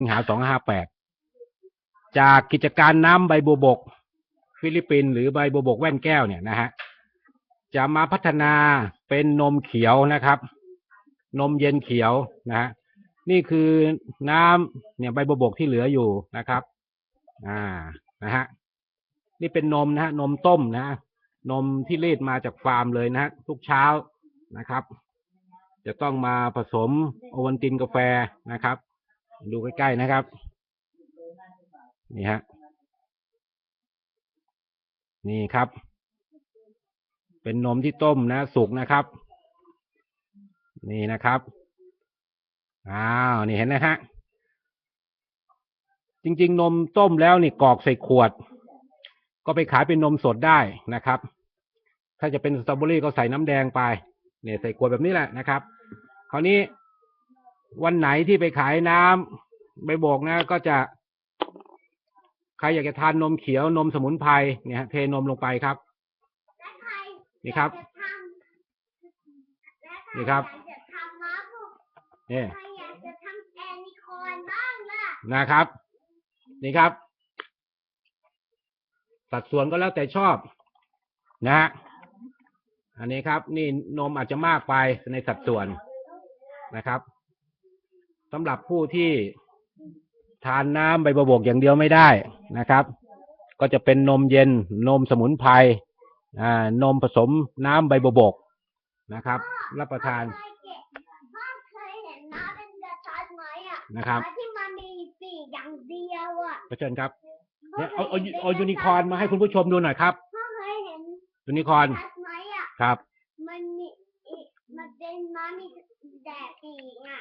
สิงหาสองห้าแปดจากกิจการน้ำใบบัวบก ฟิลิปปินส์หรือใบบัวบกแว่นแก้วเนี่ยนะฮะจะมาพัฒนาเป็นนมเขียวนะครับ นมเย็นเขียวนะฮะนี่คือน้ำเนี่ยใบบัวบกที่เหลืออยู่นะครับ อ่านะฮะนี่เป็นนมนะฮะนมต้มนะฮะนมที่รีดมาจากฟาร์มเลยนะฮะทุกเช้านะครับ จะต้องมาผสมโอวัลตินกาแฟนะครับ ดูใกล้ๆนะครับ นี่ฮะ นี่ครับ เป็นนมที่ต้มนะสุกนะครับ นี่นะครับ อ้าว นี่เห็นนะฮะ จริง ๆ นมต้มแล้วนี่กรอกใส่ขวด ก็ไปขายเป็นนมสดได้นะครับ ถ้าจะเป็นสตรอเบอรี่ก็ใส่น้ำแดงไป เนี่ยใส่ขวดแบบนี้แหละนะครับ คราวนี้ วันไหนที่ไปขายน้ำใบโบกนะ ก็จะ ใครอยากจะทานนมเขียวนมสมุนไพรเนี่ยเทนมลงไปครับ นี่ครับ นี่ครับอยากจะทำม้าพวกนี่ครอยากจะทำแอนิคอร์นบ้างล่ะนะครับ นี่ครับ สัดส่วนก็แล้วแต่ชอบ นะฮะอันนี้ครับ นี่นมอาจจะมากไปในสัดส่วนนะครับ สำหรับผู้ที่ทานน้ำใบบัวบกอย่างเดียวไม่ได้นะครับ ก็จะเป็นนมเย็นนมสมุนไพรอ่านมผสมน้ำใบบัวบกนะครับ รับประทานเคยเก็บพ่อเคยเห็นม้าเป็นกระชัดไหมอะนะครับม้าที่มันมีปีกอย่างเดียวอะขอเชิญครับพ่เนี่ยคเอาเอาห็เอายูนิคอร์นมาให้คุณผู้ชมดูหน่อยครับพ่อเคยเห็นยูนิคอร์นชัดไหมอะครับ มันมีอีมันเป็นม้ามีแดดปีกอะ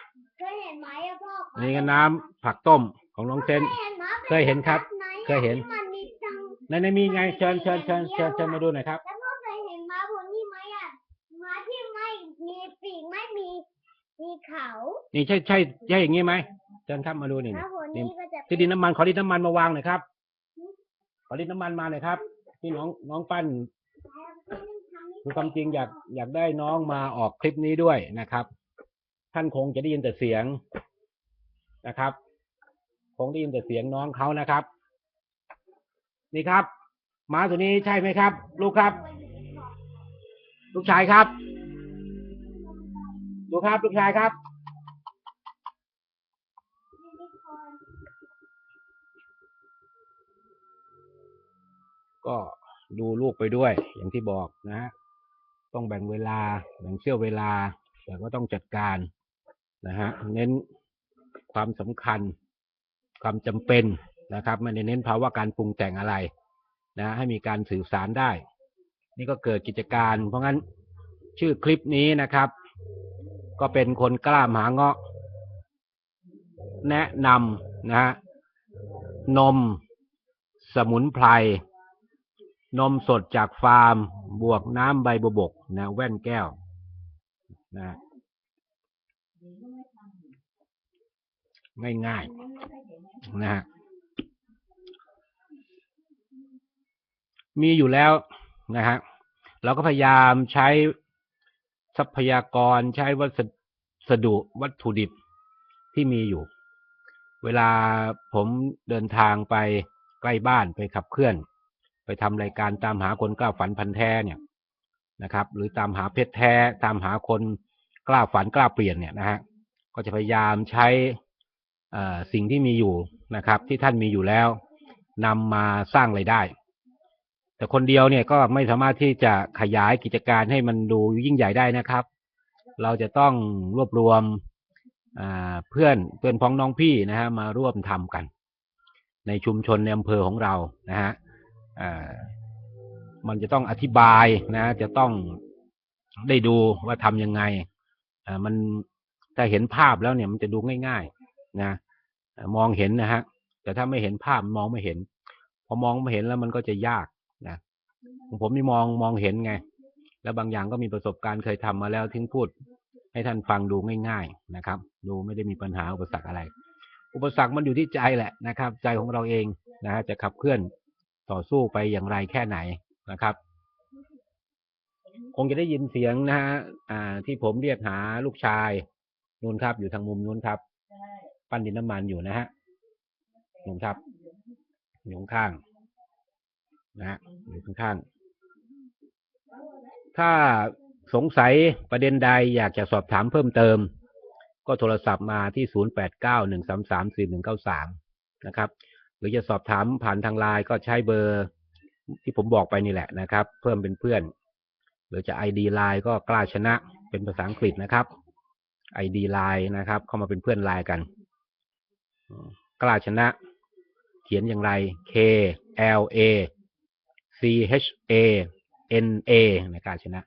นี่ก็น้ำผักต้มของน้องเซนเคยเห็นม้าป็เคยเห็นครับกะชัดไหมอะเคยเห็นที่มันมีจังในในมีไงเชิญเชิญเชิญเชิญเชิญมาดูหน่อยครับแล้วพ่อเคยเห็นม้าพวกนี้ไหมอะม้าที่ไม่มีปีกไม่มีมีเขานี่ใช่ใช่ใช่อย่างนี้ไหมเชิญครับมาดูนี่ม้าพวกนี้ก็จะที่ดินน้ำมันขอดินน้ำมันมาวางหน่อยครับขอดินน้ำมันมาหน่อยครับที่น้องน้องปั้นคือความจริงอยากอยากได้น้องมาออกคลิปนี้ด้วยนะครับ ท่านคงจะได้ยินแต่เสียง นะครับคงได้ยินแต่เสียงน้องเขานะครับ นี่ครับม้าตัวนี้ใช่ไหมครับ ลูกครับ ลูกชายครับดูครับลูกชายครับ ก็ดูลูกไปด้วย อย่างที่บอกนะฮะต้องแบ่งเวลา แบ่งเสี้ยวเวลา แต่ก็ต้องจัดการนะฮะ เน้น ความสำคัญ ความจำเป็นนะครับไม่ได้เน้นภาวะการปรุงแต่งอะไร นะ ให้มีการสื่อสารได้ นี่ก็เกิดกิจการ เพราะงั้นชื่อคลิปนี้นะครับ ก็เป็นคนกล้ามหาเงาะ แนะนำนะฮะนม สมุนไพรนมสดจากฟาร์ม บวกน้ำใบบัวบกนะแว่นแก้วนะ ง่ายๆนะฮะมีอยู่แล้วนะฮะเราก็พยายามใช้ทรัพยากรใช้วัสดุวัตถุดิบที่มีอยู่ เวลาผมเดินทางไปใกล้บ้านไปขับเคลื่อน ไปทำรายการตามหาคนกล้าฝันพันแท้เนี่ยนะครับ หรือตามหาเพชรแท้ ตามหาคนกล้าฝันกล้าเปลี่ยนเนี่ยนะฮะก็จะพยายามใช้ สิ่งที่มีอยู่นะครับ ที่ท่านมีอยู่แล้วนำมาสร้างไรายได้ แต่คนเดียวเนี่ยก็ไม่สามารถที่จะขยายกิจการให้มันดูยิ่งใหญ่ได้นะครับ เราจะต้องรวบรวมเพื่อนเพื่อนพ้องน้องพี่นะฮะมาร่วมทำกัน ในชุมชนในอำเภอของเรานะฮะมันจะต้องอธิบายนะ จะต้องได้ดูว่าทำยังไงมันถ้าเห็นภาพแล้วเนี่ยมันจะดูง่าย ๆ นะมองเห็นนะฮะ แต่ถ้าไม่เห็นภาพมองไม่เห็น พอมองไม่เห็นแล้วมันก็จะยากนะผมนี่มองมองเห็นไง แล้วบางอย่างก็มีประสบการณ์เคยทำมาแล้วถึงพูด ให้ท่านฟังดูง่าย ๆนะครับ ดูไม่ได้มีปัญหาอุปสรรคอะไร อุปสรรคมันอยู่ที่ใจแหละนะครับ ใจของเราเองนะฮะจะขับเคลื่อนต่อสู้ไปอย่างไรแค่ไหนนะครับ คงจะได้ยินเสียงนะฮะที่ผมเรียกหาลูกชายนู่นครับ อยู่ทางมุมนู้นครับ ปั้นดินน้ำมันอยู่นะฮะนะครับอยู่ข้างนะฮะอยู่ข้างๆถ้าสงสัยประเด็นใดอยากจะสอบถามเพิ่มเติม ก็โทรศัพท์มาที่ 0891334193 นะครับ หรือจะสอบถามผ่านทางไลน์ก็ใช้เบอร์ที่ผมบอกไปนี่แหละนะครับ เพิ่มเป็นเพื่อน หรือจะ ID ไลน์ก็กล้าชนะเป็นภาษาอังกฤษนะครับ ID ไลน์นะครับ เข้ามาเป็นเพื่อนไลน์กัน กล้าชนะ เขียนอย่างไร K L A C H A N A นะกล้าชนะ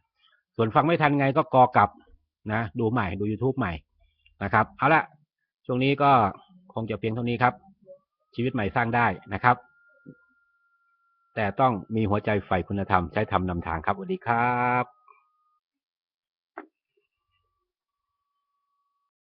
ส่วนฟังไม่ทันไงก็กอกลับนะ ดูใหม่ดู YouTube ใหม่นะครับ เอาละช่วงนี้ก็คงจะเพียงเท่านี้ครับ ชีวิตใหม่สร้างได้นะครับ แต่ต้องมีหัวใจใฝ่คุณธรรมใช้ธรรมนำทางครับสวัสดีครับ